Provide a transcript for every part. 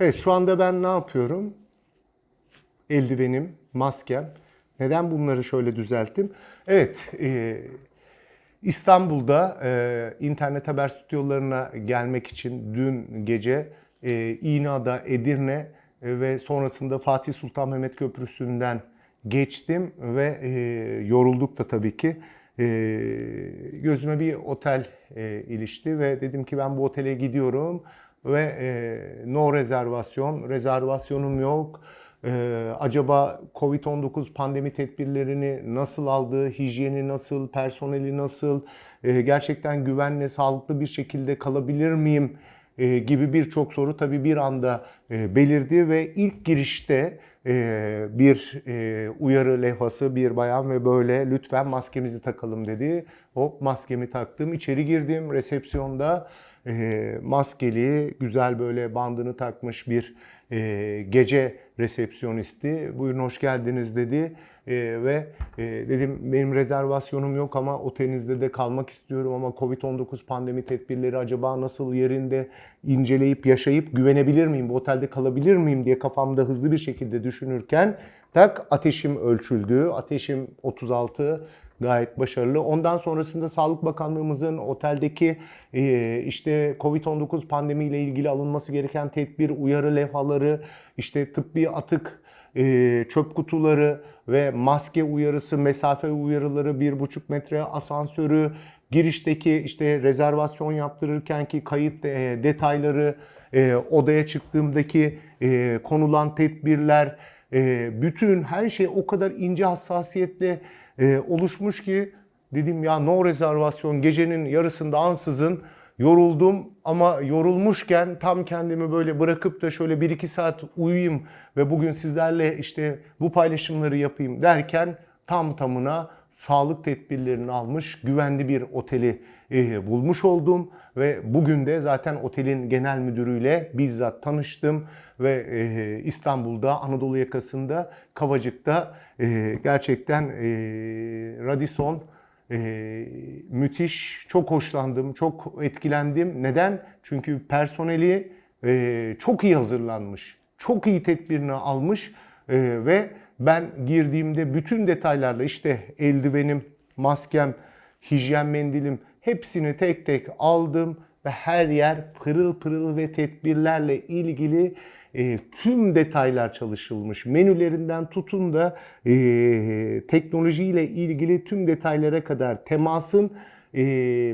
Evet şu anda ben ne yapıyorum? Eldivenim, maskem. Neden bunları şöyle düzelttim? Evet, e, İstanbul'da e, internet haber stüdyolarına gelmek için dün gece e, İğneada, Edirne e, ve sonrasında Fatih Sultan Mehmet Köprüsü'nden geçtim ve e, yorulduk da tabii ki. E, gözüme bir otel e, ilişti ve dedim ki ben bu otele gidiyorum ve e, no rezervasyon, rezervasyonum yok. Ee, acaba Covid-19 pandemi tedbirlerini nasıl aldı, hijyeni nasıl, personeli nasıl, e, gerçekten güvenle, sağlıklı bir şekilde kalabilir miyim? E, gibi birçok soru tabii bir anda e, belirdi ve ilk girişte e, bir e, uyarı levhası bir bayan ve böyle lütfen maskemizi takalım dedi. Hop maskemi taktım, içeri girdim resepsiyonda e, maskeli, güzel böyle bandını takmış bir e, gece resepsiyonisti. Buyurun hoş geldiniz dedi E, ve e, dedim benim rezervasyonum yok ama otelinizde de kalmak istiyorum ama Covid-19 pandemi tedbirleri acaba nasıl yerinde inceleyip yaşayıp güvenebilir miyim, bu otelde kalabilir miyim diye kafamda hızlı bir şekilde düşünürken tak ateşim ölçüldü. Ateşim 36 gayet başarılı. Ondan sonrasında Sağlık Bakanlığımızın oteldeki e, işte Covid-19 pandemiyle ilgili alınması gereken tedbir, uyarı levhaları, işte tıbbi atık e, çöp kutuları ve maske uyarısı, mesafe uyarıları, bir buçuk metre asansörü, girişteki işte rezervasyon yaptırırken ki kayıt e, detayları, odaya çıktığımdaki konulan tedbirler, e, bütün her şey o kadar ince hassasiyetle e, oluşmuş ki dedim ya no rezervasyon gecenin yarısında ansızın yoruldum. Ama yorulmuşken tam kendimi böyle bırakıp da şöyle 1-2 saat uyuyayım ve bugün sizlerle işte bu paylaşımları yapayım derken tam tamına sağlık tedbirlerini almış güvenli bir oteli e, bulmuş oldum ve bugün de zaten otelin genel müdürüyle bizzat tanıştım ve e, İstanbul'da Anadolu yakasında Kavacık'ta e, gerçekten Radisson müthiş. Çok hoşlandım çok etkilendim. Neden? Çünkü personeli çok iyi hazırlanmış çok iyi tedbirini almış e, ve ben girdiğimde bütün detaylarla işte eldivenim, maskem, hijyen mendilim hepsini tek tek aldım ve her yer pırıl pırıl ve tedbirlerle ilgili e, tüm detaylar çalışılmış. Menülerinden tutun da e, teknolojiyle ilgili tüm detaylara kadar temasın e,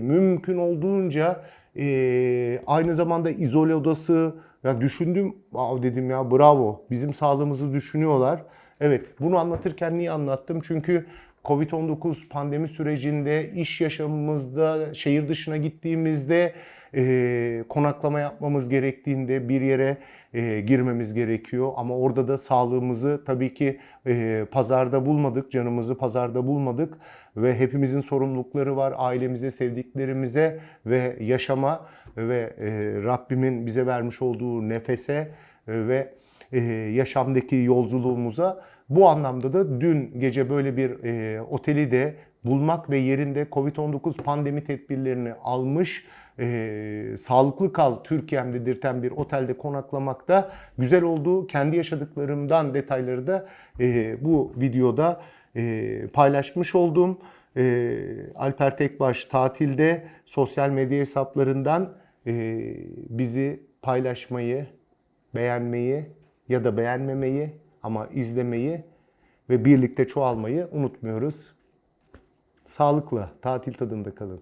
mümkün olduğunca e, aynı zamanda izole odası ya düşündüm Aa, dedim ya bravo bizim sağlığımızı düşünüyorlar. Evet bunu anlatırken niye anlattım? Çünkü Covid-19 pandemi sürecinde iş yaşamımızda şehir dışına gittiğimizde e, konaklama yapmamız gerektiğinde bir yere e, girmemiz gerekiyor. Ama orada da sağlığımızı tabii ki e, pazarda bulmadık, canımızı pazarda bulmadık ve hepimizin sorumlulukları var ailemize, sevdiklerimize ve yaşama ve e, Rabbimin bize vermiş olduğu nefese ve e, yaşamdaki yolculuğumuza. Bu anlamda da dün gece böyle bir e, oteli de bulmak ve yerinde Covid-19 pandemi tedbirlerini almış e, sağlıklı kal Türkiye'm dedirten bir otelde konaklamak da güzel oldu. Kendi yaşadıklarımdan detayları da e, bu videoda e, paylaşmış oldum. E, Alper Tekbaş tatilde sosyal medya hesaplarından e, bizi paylaşmayı, beğenmeyi ya da beğenmemeyi ama izlemeyi ve birlikte çoğalmayı unutmuyoruz. Sağlıkla, tatil tadında kalın.